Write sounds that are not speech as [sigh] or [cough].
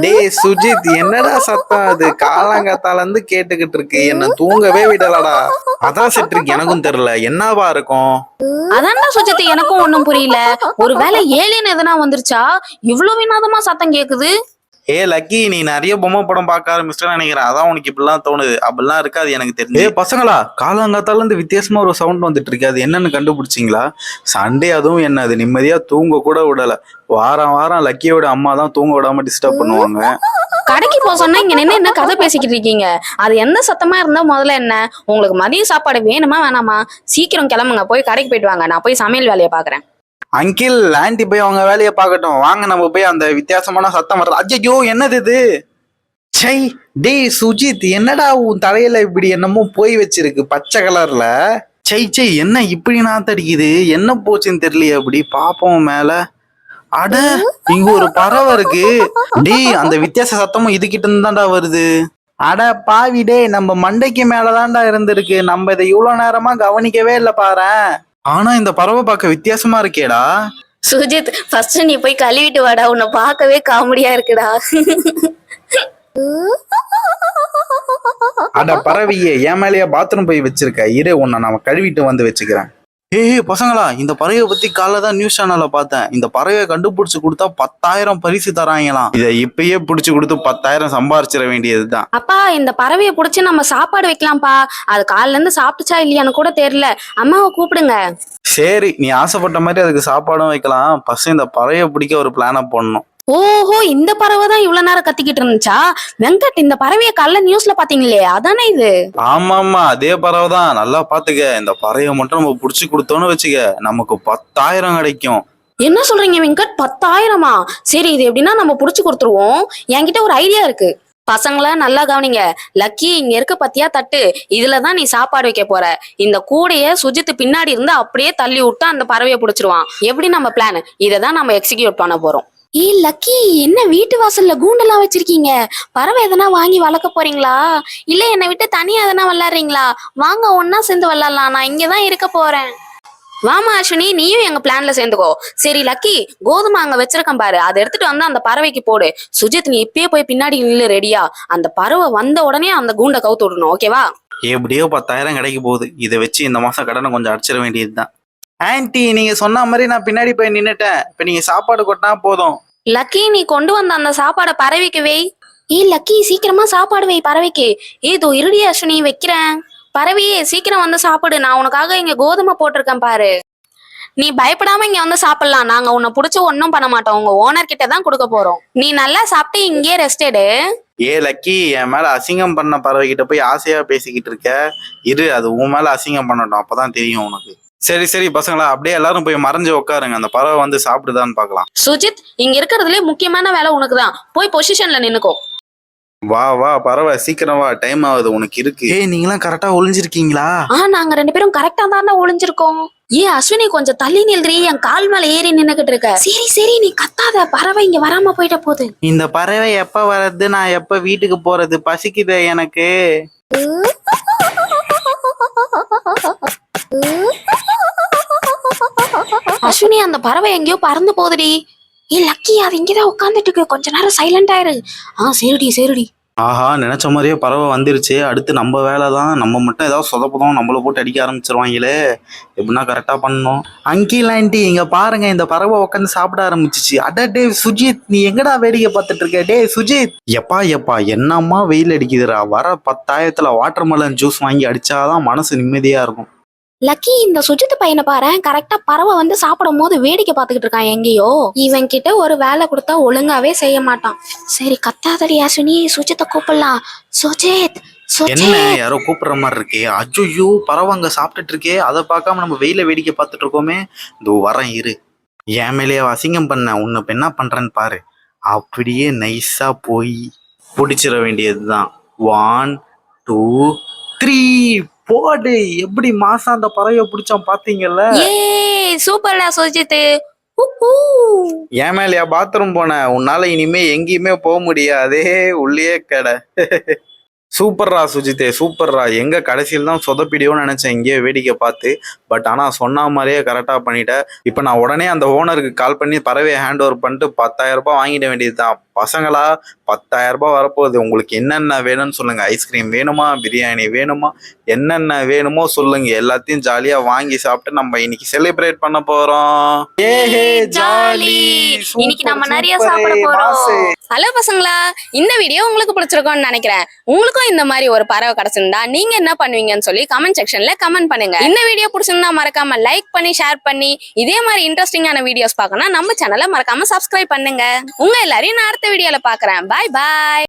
டேய் சுஜித் என்னடா சத்தம் அது? காலாங்கத்தால இருந்து கேட்டுக்கிட்டு இருக்கு. என்ன தூங்கவே விடலடா. அதான் செட்டிருக்கு. எனக்கும் தெரியல. என்னவா இருக்கும்? அதான்டா சுஜித் எனக்கும் ஒண்ணும் புரியல. ஒருவேளை ஏலியன் எதனா வந்துருச்சா? இவ்வளவு வினாதமா சத்தம் கேக்குது. ஏ லக்கி நீ நிறைய பொம்மை படம் பார்க்க ஆரம்பிச்சிட்டேன்னு நினைக்கிறேன். அதான் உனக்கு இப்படிலாம் தோணுது. அப்படிலாம் இருக்காது எனக்கு தெரிஞ்சு. ஏ பசங்களா காலாங்காத்தால இருந்து வித்தியாசமா ஒரு சவுண்ட் வந்துட்டு இருக்கு. அது என்னன்னு கண்டுபிடிச்சிங்களா? சண்டே அதுவும் என்ன அது நிம்மதியா தூங்க கூட விடல. வாரம் வாரம் லக்கியோட அம்மா தான் தூங்க விடாம டிஸ்டர்ப் பண்ணுவாங்க. கடைக்கு போக சொன்னா இங்க நின்னு என்ன கதை பேசிக்கிட்டு இருக்கீங்க. அது எந்த சத்தமா இருந்தா முதல்ல என்ன? உங்களுக்கு மதிய சாப்பாடு வேணுமா வேணாமா? சீக்கிரம் கிளம்புங்க. போய் கடைக்கு போயிட்டு வாங்க. நான் போய் சமையல் வேலையை பாக்குறேன் அங்கிள் ஆண்டி போய் அவங்க வேலையை பார்க்கட்டும். வாங்க நம்ம போய் அந்த வித்தியாசமான சத்தம் வர்றது. அஜ்ஜோ என்னது இது? சை டேய் சுஜித் என்னடா உன் தலையில இப்படி என்னமோ போய் வச்சிருக்கு பச்சை கலர்ல? சை சை என்ன இப்படி நாத்தடிக்குது என்ன போச்சுன்னு தெரியலையே அப்படி பாப்போம் மேல. அட இங்க ஒரு பறவை இருக்கு. டேய் அந்த வித்தியாச சத்தமும் இதுகிட்ட இருந்து தான்டா வருது. அட பாவி டேய் நம்ம மண்டைக்கு மேலதான்டா இருந்திருக்கு. நம்ம இதை இவ்வளவு நேரமா கவனிக்கவே இல்ல பாரேன். ஆனா இந்த பறவை பார்க்க வித்தியாசமா இருக்கேடா. சுஜித் ஃபர்ஸ்ட் நீ போய் கழுவிட்டு வாடா. உன்னை பார்க்கவே காமெடியா இருக்குடா. அட பறவையே என் மேலேயே பாத்ரூம் போய் வச்சிருக்க? இரு உன்னை நான் கழுவிட்டு வந்து வச்சுக்கிறேன். ஏய் பசங்களா இந்த பறவையை பத்தி காலைல தான் நியூஸ் சேனல்ல பார்த்தேன். இந்த பறவையை கண்டுபிடிச்சு கொடுத்தா பத்தாயிரம் பரிசு தராங்களாம். இதை இப்பயே பிடிச்சு கொடுத்து பத்தாயிரம் சம்பாரிச்சிட வேண்டியதுதான். அப்பா இந்த பறவையை புடிச்சு நம்ம சாப்பாடு வைக்கலாம்ப்பா. அது காலைல இருந்து சாப்பிட்டுச்சா இல்லையான்னு கூட தெரியல. அம்மாவை கூப்பிடுங்க. சரி நீ ஆசைப்பட்ட மாதிரி அதுக்கு சாப்பாடும் வைக்கலாம். ஃபர்ஸ்ட் இந்த பறவையை பிடிக்க ஒரு பிளானை போடணும். ஓஹோ இந்த பறவை தான் இவ்வளவு நேரம் கத்திக்கிட்டு இருந்துச்சா? வெங்கட் இந்த பறவையை காலைல நியூஸ்ல பாத்தீங்களே அதானே இது? ஆமா ஆமா அதே பறவை தான் நல்லா பாத்துக்க இந்த பறவையை மட்டும் நம்ம பிடிச்சு கொடுத்தோன்னு வச்சுக்க நமக்கு பத்தாயிரம் கிடைக்கும். என்ன சொல்றீங்க வெங்கட்? பத்தாயிரமா? சரி இது எப்படின்னா நம்ம புடிச்சு கொடுத்துருவோம். என்கிட்ட ஒரு ஐடியா இருக்கு. பசங்கள நல்லா கவனிங்க. லக்கி இங்க இருக்க பத்தியா தட்டு. இதுலதான் நீ சாப்பாடு வைக்க போற. இந்த கூடைய சுஜித் பின்னாடி இருந்து அப்படியே தள்ளி விட்டு அந்த பறவையை புடிச்சிருவான். எப்படி நம்ம பிளான் இதை தான் நம்ம எக்ஸிக்யூட் பண்ண போறோம். ஏ லக்கி என்ன வீட்டு வாசல்ல கூண்டெல்லாம் வச்சிருக்கீங்க? பறவை எதனா வாங்கி வளர்க்க போறீங்களா? இல்ல என்னை விட்டு தனியா எதனா விளாட்றீங்களா வாங்க ஒன்னா சேர்ந்து விளாட்லாம் நான் இங்கதான் இருக்க போறேன். வாமா அஸ்வினி நீயும் எங்க பிளான்ல சேர்ந்துக்கோ. சரி லக்கி கோதுமை அங்க வச்சிருக்கேன் பாரு. அதை எடுத்துட்டு வந்து அந்த பறவைக்கு போடு. சுஜித் நீ இப்பயே போய் பின்னாடி நில்லு ரெடியா அந்த பறவை வந்த உடனே அந்த கூண்டை கவுத்து விடணும். ஓகேவா எப்படியோ பத்தாயிரம் கிடைக்க போகுது. இதை வச்சு இந்த மாசம் கடனை கொஞ்சம் அடிச்சிட வேண்டியதுதான். ஆன்ட்டி நீங்க சொன்ன மாதிரி நான் பின்னாடி போய் நின்னுட்டேன். இப்ப நீங்க சாப்பாடு கொட்டினா போதும். லக்கி நீ கொண்டு வந்த அந்த சாப்பாடை பறவைக்கு வை. ஏ லக்கி சீக்கிரமா சாப்பாடு வை பறவைக்கு ஏதோ இருடி அஸ்வினி வைக்கிறேன். பறவையே சீக்கிரம் வந்து சாப்பிடு. நான் உனக்காக இங்க கோதுமை போட்டிருக்கேன் பாரு. நீ பயப்படாம இங்க வந்து சாப்பிடலாம். நாங்க உன்னை புடிச்சு ஒன்னும் பண்ண மாட்டோம். உங்க ஓனர் கிட்ட தான் கொடுக்க போறோம். நீ நல்லா சாப்பிட்டு இங்கேயே ரெஸ்ட் எடு. ஏ லக்கி என் மேல அசிங்கம் பண்ண பறவை கிட்ட போய் ஆசையா பேசிக்கிட்டு இருக்க. இரு அது உன் மேல அசிங்கம் பண்ணட்டும். அப்பதான் தெரியும் உனக்கு. சரி சரி பசங்களா அப்படியே எல்லாரும் போய் மறைஞ்சு உட்காருங்க. அந்த பறவை வந்து சாப்பிடுதான்னு பார்க்கலாம். சுஜித் இங்க இருக்கிறதுலே முக்கியமான வேலை உனக்கு தான் போய் பொசிஷன்ல நின்னுக்கோ. வா வா பறவை சீக்கிரம் வா. டைம் ஆகுது உனக்கு இருக்கு. ஏய் நீங்களாம் கரெக்டா ஒளிஞ்சிருக்கீங்களா? ஆ நாங்க ரெண்டு பேரும் கரெக்டா தான் ஒளிஞ்சிருக்கோம். ஏ அஸ்வினி கொஞ்சம் தள்ளி நில்றி. என் கால் மேல ஏறி நின்னுகிட்டு இருக்க. சரி சரி நீ கத்தாத. பறவை இங்க வராம போயிட்ட போகுது. இந்த பறவை எப்ப வர்றது? நான் எப்ப வீட்டுக்கு போறது? பசிக்குதே எனக்கு. [laughs] அஸ்வினி அந்த பறவை எங்கேயோ பறந்து போகுதுடி. ஏ லக்கி அது இங்கேதான் உட்காந்துட்டு இருக்கு கொஞ்ச நேரம் சைலண்ட் ஆயிரு. ஆ சரிடி சரிடி. ஆஹா நினைச்ச மாதிரியே பறவை வந்துருச்சு. அடுத்து நம்ம வேலை தான் நம்ம மட்டும் ஏதாவது சொதப்பதும் நம்மள போட்டு அடிக்க ஆரம்பிச்சிருவாங்களே. எப்படின்னா கரெக்டாக பண்ணணும். அங்கிள் ஆண்டி இங்கே பாருங்க இந்த பறவை உட்காந்து சாப்பிட ஆரம்பிச்சிச்சு. அட டே சுஜித் நீ எங்கடா வேடிக்கை பார்த்துட்டு இருக்க? டே சுஜித். எப்பா எப்பா என்னம்மா வெயில் அடிக்குதுடா. வர பத்தாயிரத்தில் வாட்டர் மெலன் ஜூஸ் வாங்கி அடித்தாதான் மனசு நிம்மதியாக இருக்கும். லக்கி இந்த சுஜித் பையனை பாரு. கரெக்டா பறவை வந்து சாப்பிடும் போது வேடிக்கை பார்த்துக்கிட்டு இருக்கான் எங்கேயோ. இவன் கிட்ட ஒரு வேலை கொடுத்தா ஒழுங்காவே செய்ய மாட்டான். சரி கத்தாதடி அஸ்வினி. சுஜித்தை கூப்பிடலாம். சுஜித் என்ன யாரோ கூப்பிடுற மாதிரி இருக்கே. அஜ்ஜோ பறவை அங்க சாப்பிட்டுட்டு இருக்கே. அதை பார்க்காம நம்ம வெயில வேடிக்கை பார்த்துட்டு இருக்கோமே. இதோ வரேன் இரு. என் மேலேயே அசிங்கம் பண்ண. உன்னை இப்ப என்ன பண்றேன்னு பாரு. அப்படியே நைஸா போய் பிடிச்சிட வேண்டியதுதான். ஒன் டூ த்ரீ போடு எப்படி மாசம் அந்த பறவையை பிடிச்சான் பாத்தீங்கல்ல? சூப்பர்டா சுஜித் உஹூ. என் மேலயா பாத்ரூம் போன? உன்னால இனிமே எங்கேயுமே போக முடியாதே. உள்ளே கடை. சூப்பர்ரா சுஜித்தே சூப்பர்ரா எங்க கடைசியில் தான் சொதப்பிடியோன்னு நினைச்சேன். இங்கேயே வேடிக்கை பார்த்து. பட் ஆனா சொன்ன மாதிரியே கரெக்டா பண்ணிட்ட. இப்போ நான் உடனே அந்த ஓனருக்கு கால் பண்ணி பறவையை ஹேண்ட் ஓவர் பண்ணிட்டு பத்தாயிரம் ரூபாய் வாங்கிட வேண்டியதுதான். பசங்களா பத்தாயிரம் ரூபாய் வரப்போகுது. உங்களுக்கு என்னென்ன வேணும்னு சொல்லுங்க. ஐஸ்கிரீம் வேணுமா? பிரியாணி வேணுமா? என்னென்ன வேணுமோ சொல்லுங்க. எல்லாத்தையும் ஜாலியா வாங்கி சாப்பிட்டு நம்ம இன்னைக்கு செலிப்ரேட் பண்ண போறோம். ஏஹே ஜாலி. இன்னைக்கு நம்ம நிறைய சாப்பிட போறோம். ஹலோ பசங்களா இந்த வீடியோ உங்களுக்கு பிடிச்சிருக்கோம்னு நினைக்கிறேன். உங்களுக்கும் இந்த மாதிரி ஒரு பறவை கிடைச்சிருந்தா நீங்க என்ன பண்ணுவீங்கன்னு சொல்லி கமெண்ட் செக்ஷன்ல கமெண்ட் பண்ணுங்க. இந்த வீடியோ பிடிச்சிருந்தா மறக்காம லைக் பண்ணி ஷேர் பண்ணி இதே மாதிரி இன்ட்ரெஸ்டிங்கான வீடியோஸ் பார்க்கணும் நம்ம சேனலை மறக்காம சப்ஸ்கிரைப் பண்ணுங்க. உங்க எல்லாரையும் நான் அடுத்த வீடியோல பாக்குறேன் பாய் பாய்